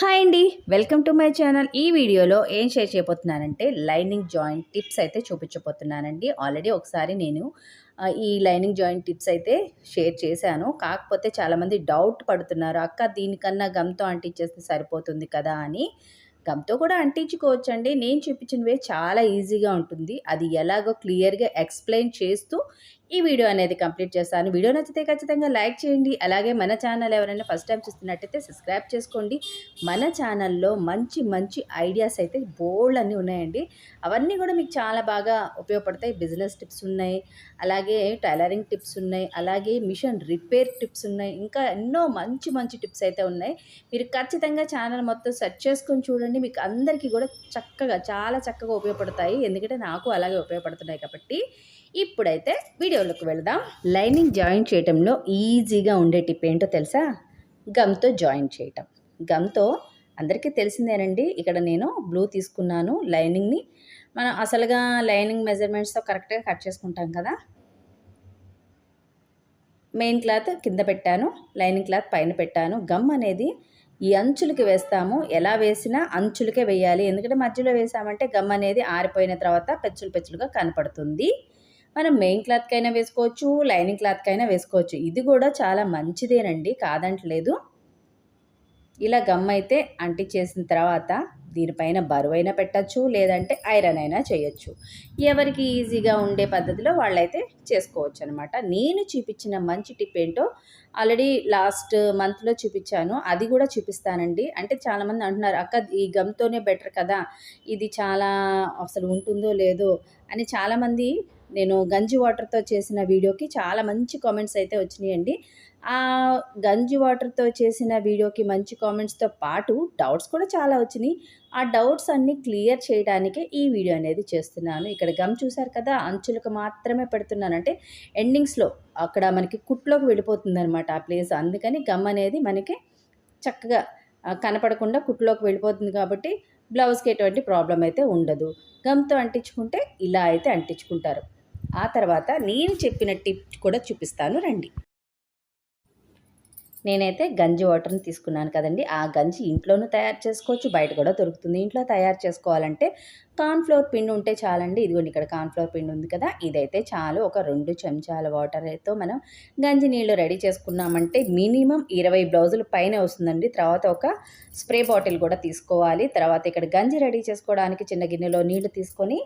Hi అండి. Welcome to my channel. ఈ వీడియోలో ఏం షేర్ చేయబోతున్నానంటే లైనింగ్ జాయింట్ టిప్స్ అయితే చూపించబోతున్నానండి. ఆల్రెడీ ఒకసారి నేను ఈ లైనింగ్ జాయింట్ టిప్స్ అయితే షేర్ చేశాను. కాకపోతే చాలామంది డౌట్ పడుతున్నారు అక్క దీనికన్నా గమ్తో అంటించేస్తే సరిపోతుంది కదా అని. గమ్తో కూడా అంటించుకోవచ్చండి. నేను చూపించినవే చాలా ఈజీగా ఉంటుంది. అది ఎలాగో క్లియర్గా ఎక్స్ప్లెయిన్ చేస్తూ ఈ వీడియో అనేది కంప్లీట్ చేస్తాను. వీడియో నచ్చితే ఖచ్చితంగా లైక్ చేయండి. అలాగే మన ఛానల్ ఎవరైనా ఫస్ట్ టైం చూస్తున్నట్టయితే సబ్స్క్రైబ్ చేసుకోండి. మన ఛానల్లో మంచి మంచి ఐడియాస్ అయితే బోల్డ్ అన్నీ ఉన్నాయండి. అవన్నీ కూడా మీకు చాలా బాగా ఉపయోగపడతాయి. బిజినెస్ టిప్స్ ఉన్నాయి. అలాగే టైలరింగ్ టిప్స్ ఉన్నాయి. అలాగే మిషన్ రిపేర్ టిప్స్ ఉన్నాయి. ఇంకా ఎన్నో మంచి మంచి టిప్స్ అయితే ఉన్నాయి. మీరు ఖచ్చితంగా ఛానల్ మొత్తం సెర్చ్ చేసుకొని చూడండి. మీకు అందరికీ కూడా చక్కగా చాలా చక్కగా ఉపయోగపడతాయి. ఎందుకంటే నాకు అలాగే ఉపయోగపడుతున్నాయి కాబట్టి ఇప్పుడైతే వీడియోలోకి వెళదాం. లైనింగ్ జాయిన్ చేయటంలో ఈజీగా ఉండే టిప్ ఏంటో తెలుసా? గమ్తో జాయిన్ చేయటం. గమ్తో అందరికీ తెలిసిందేనండి. ఇక్కడ నేను బ్లూ తీసుకున్నాను లైనింగ్ని. మనం అసలుగా లైనింగ్ మెజర్మెంట్స్తో కరెక్ట్గా కట్ చేసుకుంటాం కదా? మెయిన్ క్లాత్ కింద పెట్టాను. లైనింగ్ క్లాత్ పైన పెట్టాను. గమ్ అనేది ఈ అంచులకి వేస్తాము. ఎలా వేసినా అంచులకే వేయాలి. ఎందుకంటే మధ్యలో వేసామంటే గమ్ అనేది ఆరిపోయిన తర్వాత పెచ్చులు పెచ్చులుగా కనపడుతుంది. మనం మెయిన్ క్లాత్కైనా వేసుకోవచ్చు లైనింగ్ క్లాత్కైనా వేసుకోవచ్చు. ఇది కూడా చాలా మంచిదేనండి కాదంటలేదు. ఇలా గమ్ అయితే అంటించేసిన తర్వాత దీనిపైన బరువైనా పెట్టచ్చు లేదంటే ఐరన్ అయినా చేయొచ్చు. ఎవరికి ఈజీగా ఉండే పద్ధతిలో వాళ్ళైతే చేసుకోవచ్చు అనమాట నేను చూపించిన మంచి టిప్ ఏంటో ఆల్రెడీ లాస్ట్ మంత్లో చూపించాను అది కూడా చూపిస్తానండి. అంటే చాలామంది అంటున్నారు అక్క ఈ గమ్తోనే బెటర్ కదా ఇది చాలా అసలు ఉంటుందో లేదో అని చాలామంది నేను గంజి వాటర్తో చేసిన వీడియోకి చాలా మంచి కామెంట్స్ అయితే వచ్చినాయండి. ఆ గంజి వాటర్తో చేసిన వీడియోకి మంచి కామెంట్స్తో పాటు డౌట్స్ కూడా చాలా వచ్చినాయి. ఆ డౌట్స్ అన్నీ క్లియర్ చేయడానికే ఈ వీడియో అనేది చేస్తున్నాను. ఇక్కడ గమ్ చూసారు కదా అంచులకు మాత్రమే పెడుతున్నాను అంటే ఎండింగ్స్లో అక్కడ మనకి కుట్లోకి వెళ్ళిపోతుంది అనమాట ఆ ప్లేస్ అందుకని గమ్ అనేది మనకి చక్కగా కనపడకుండా కుట్లోకి వెళ్ళిపోతుంది కాబట్టి బ్లౌజ్కి ఎటువంటి ప్రాబ్లం అయితే ఉండదు. గమ్తో అంటించుకుంటే ఇలా అయితే అంటించుకుంటారు. ఆ తర్వాత నేను చెప్పిన టిప్ కూడా చూపిస్తాను రండి. నేనైతే గంజి వాటర్ని తీసుకున్నాను కదండి. ఆ గంజి ఇంట్లోనూ తయారు చేసుకోవచ్చు బయట కూడా దొరుకుతుంది. ఇంట్లో తయారు చేసుకోవాలంటే కార్న్ఫ్లోర్ పిండి ఉంటే చాలండి. ఇదిగోండి ఇక్కడ కార్న్ఫ్లోర్ పిండి ఉంది కదా. ఇదైతే చాలు. ఒక రెండు చెంచాల వాటర్తో మనం గంజి నీళ్ళు రెడీ చేసుకున్నామంటే మినిమం ఇరవై బ్లౌజులు పైన వస్తుందండి. తర్వాత ఒక స్ప్రే బాటిల్ కూడా తీసుకోవాలి. తర్వాత ఇక్కడ గంజి రెడీ చేసుకోవడానికి చిన్న గిన్నెలో నీళ్ళు తీసుకొని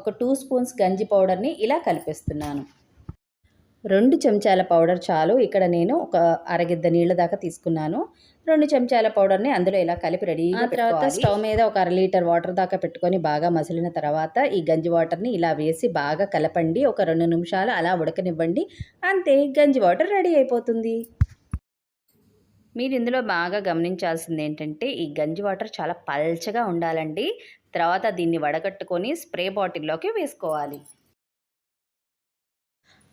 ఒక టూ స్పూన్స్ గంజి పౌడర్ని ఇలా కలిపేస్తున్నాను. రెండు చెంచాల పౌడర్ చాలు. ఇక్కడ నేను ఒక అరగిద్ద నీళ్ళ దాకా తీసుకున్నాను. రెండు చెంచాల పౌడర్ని అందులో ఇలా కలిపి రెడీ తర్వాత స్టవ్ మీద ఒక అర లీటర్ వాటర్ దాకా పెట్టుకొని బాగా మసిలిన తర్వాత ఈ గంజి వాటర్ని ఇలా వేసి బాగా కలపండి. ఒక రెండు నిమిషాలు అలా ఉడకనివ్వండి. అంతే గంజి వాటర్ రెడీ అయిపోతుంది. మీరు ఇందులో బాగా గమనించాల్సింది ఏంటంటే ఈ గంజి వాటర్ చాలా పల్చగా ఉండాలండి. తర్వాత దీన్ని వడగట్టుకొని స్ప్రే బాటిల్లోకి వేసుకోవాలి.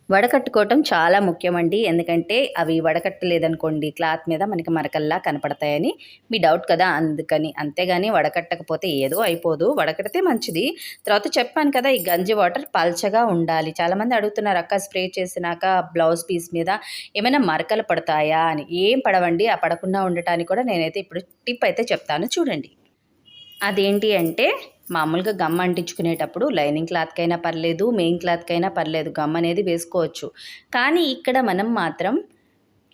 వడకట్టుకోవటం చాలా ముఖ్యమండి. ఎందుకంటే అవి వడకట్టలేదనుకోండి క్లాత్ మీద మనకి మరకల్లా కనపడతాయని. మీ డౌట్ కదా అందుకని. అంతేగాని వడకట్టకపోతే ఏదో అయిపోదు. వడకడితే మంచిది. తర్వాత చెప్పాను కదా ఈ గంజి వాటర్ పల్చగా ఉండాలి. చాలామంది అడుగుతున్నారు అక్క స్ప్రే చేసినాక బ్లౌజ్ పీస్ మీద ఏమైనా మరకలు పడతాయా? అని. ఏం పడవండి ఆ పడకుండా ఉండటానికి కూడా నేనైతే ఇప్పుడు టిప్ అయితే చెప్తాను. చూడండి. అదేంటి అంటే మామూలుగా గమ్ అంటించుకునేటప్పుడు లైనింగ్ క్లాత్కైనా పర్లేదు మెయిన్ క్లాత్కైనా పర్లేదు గమ్ అనేది వేసుకోవచ్చు. కానీ ఇక్కడ మనం మాత్రం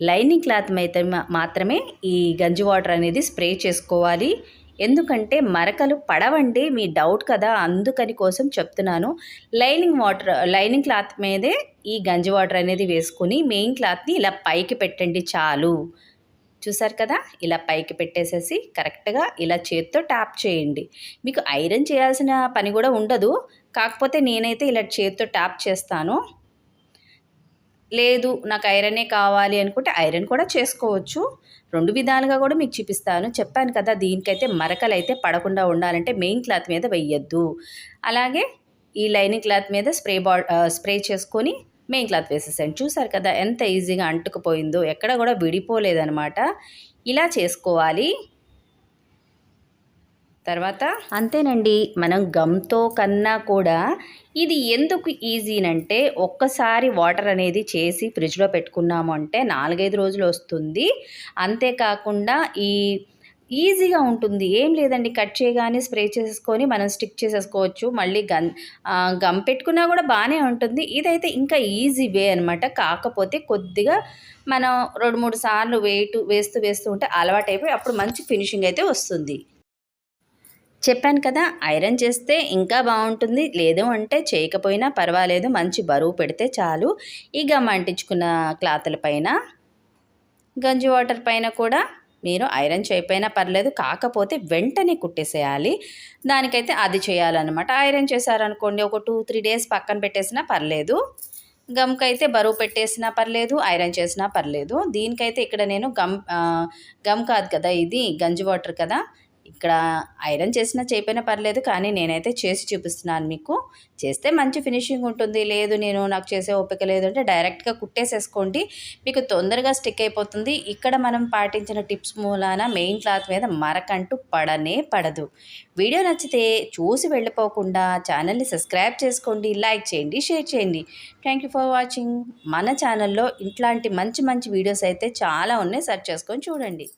లైనింగ్ క్లాత్ అయితే మాత్రమే ఈ గంజి వాటర్ అనేది స్ప్రే చేసుకోవాలి. ఎందుకంటే మరకలు పడవండి మీ డౌట్ కదా అందుకని కోసం చెప్తున్నాను. లైనింగ్ వాటర్ లైనింగ్ క్లాత్ మీదే ఈ గంజి వాటర్ అనేది వేసుకుని మెయిన్ క్లాత్ని ఇలా పైకి పెట్టండి చాలు. చూసారు కదా? ఇలా పైకి పెట్టేసేసి కరెక్ట్గా ఇలా చేత్తో ట్యాప్ చేయండి. మీకు ఐరన్ చేయాల్సిన పని కూడా ఉండదు. కాకపోతే నేనైతే ఇలా చేత్తో ట్యాప్ చేస్తాను. లేదు నాకు ఐరనే కావాలి అనుకుంటే ఐరన్ కూడా చేసుకోవచ్చు. రెండు విధాలుగా కూడా మీకు చూపిస్తాను. చెప్పాను కదా దీనికైతే మరకలు అయితే పడకుండా ఉండాలంటే మెయిన్ క్లాత్ మీద వెయ్యొద్దు. అలాగే ఈ లైనింగ్ క్లాత్ మీద స్ప్రే బా స్ప్రే చేసుకొని మెయిన్ క్లాత్ వేసేసాను. చూసారు కదా ఎంత ఈజీగా అంటుకుపోయిందో ఎక్కడ కూడా విడిపోలేదనమాట ఇలా చేసుకోవాలి. తర్వాత అంతేనండి మనం గమ్తో కన్నా కూడా ఇది ఎందుకు ఈజీనంటే ఒక్కసారి వాటర్ అనేది చేసి ఫ్రిడ్జ్లో పెట్టుకున్నాము అంటే నాలుగైదు రోజులు వస్తుంది. అంతేకాకుండా ఈ ఈజీగా ఉంటుంది. ఏం లేదండి. కట్ చేయగానే స్ప్రే చేసేసుకొని మనం స్టిక్ చేసేసుకోవచ్చు. మళ్ళీ గన్ గమ్ పెట్టుకున్నా కూడా బాగానే ఉంటుంది. ఇదైతే ఇంకా ఈజీ వే అనమాట కాకపోతే కొద్దిగా మనం రెండు మూడు సార్లు వెయిట్ వేస్తూ వేస్తూ ఉంటే అలవాటైపోయి అప్పుడు మంచి ఫినిషింగ్ అయితే వస్తుంది. చెప్పాను కదా ఐరన్ చేస్తే ఇంకా బాగుంటుంది. లేదు అంటే చేయకపోయినా పర్వాలేదు. మంచి బరువు పెడితే చాలు. ఈ గమ్ అంటించుకున్న క్లాతుల పైన గంజి వాటర్ పైన కూడా మీరు ఐరన్ చేయకపోయినా పర్లేదు కాకపోతే వెంటనే కుట్టేసేయాలి. దానికైతే అది చేయాలన్నమాట. ఐరన్ చేశారనుకోండి ఒక టూ త్రీ డేస్ పక్కన పెట్టేసినా పర్లేదు. గమ్కైతే బరువు పెట్టేసినా పర్లేదు ఐరన్ చేసినా పర్లేదు. దీనికైతే ఇక్కడ నేను గమ్ గమ్ కాదు కదా ఇది గంజి వాటర్ కదా. ఇక్కడ ఐరన్ చేసినా చేయపోయినా పర్లేదు కానీ నేనైతే చేసి చూపిస్తున్నాను మీకు. చేస్తే మంచి ఫినిషింగ్ ఉంటుంది. లేదు నేను నాకు చేసే ఓపిక లేదు అంటే డైరెక్ట్గా కుట్టేసేసుకోండి. మీకు తొందరగా స్టిక్ అయిపోతుంది. ఇక్కడ మనం పాటించిన టిప్స్ మూలాన మెయిన్ క్లాత్ మీద మరకంటూ పడనే పడదు. వీడియో నచ్చితే చూసి వెళ్ళిపోకుండా ఛానల్ని సబ్స్క్రైబ్ చేసుకోండి లైక్ చేయండి షేర్ చేయండి. Thank you for watching. మన ఛానల్లో ఇట్లాంటి మంచి మంచి వీడియోస్ అయితే చాలా ఉన్నాయి. సెర్చ్ చేసుకొని చూడండి.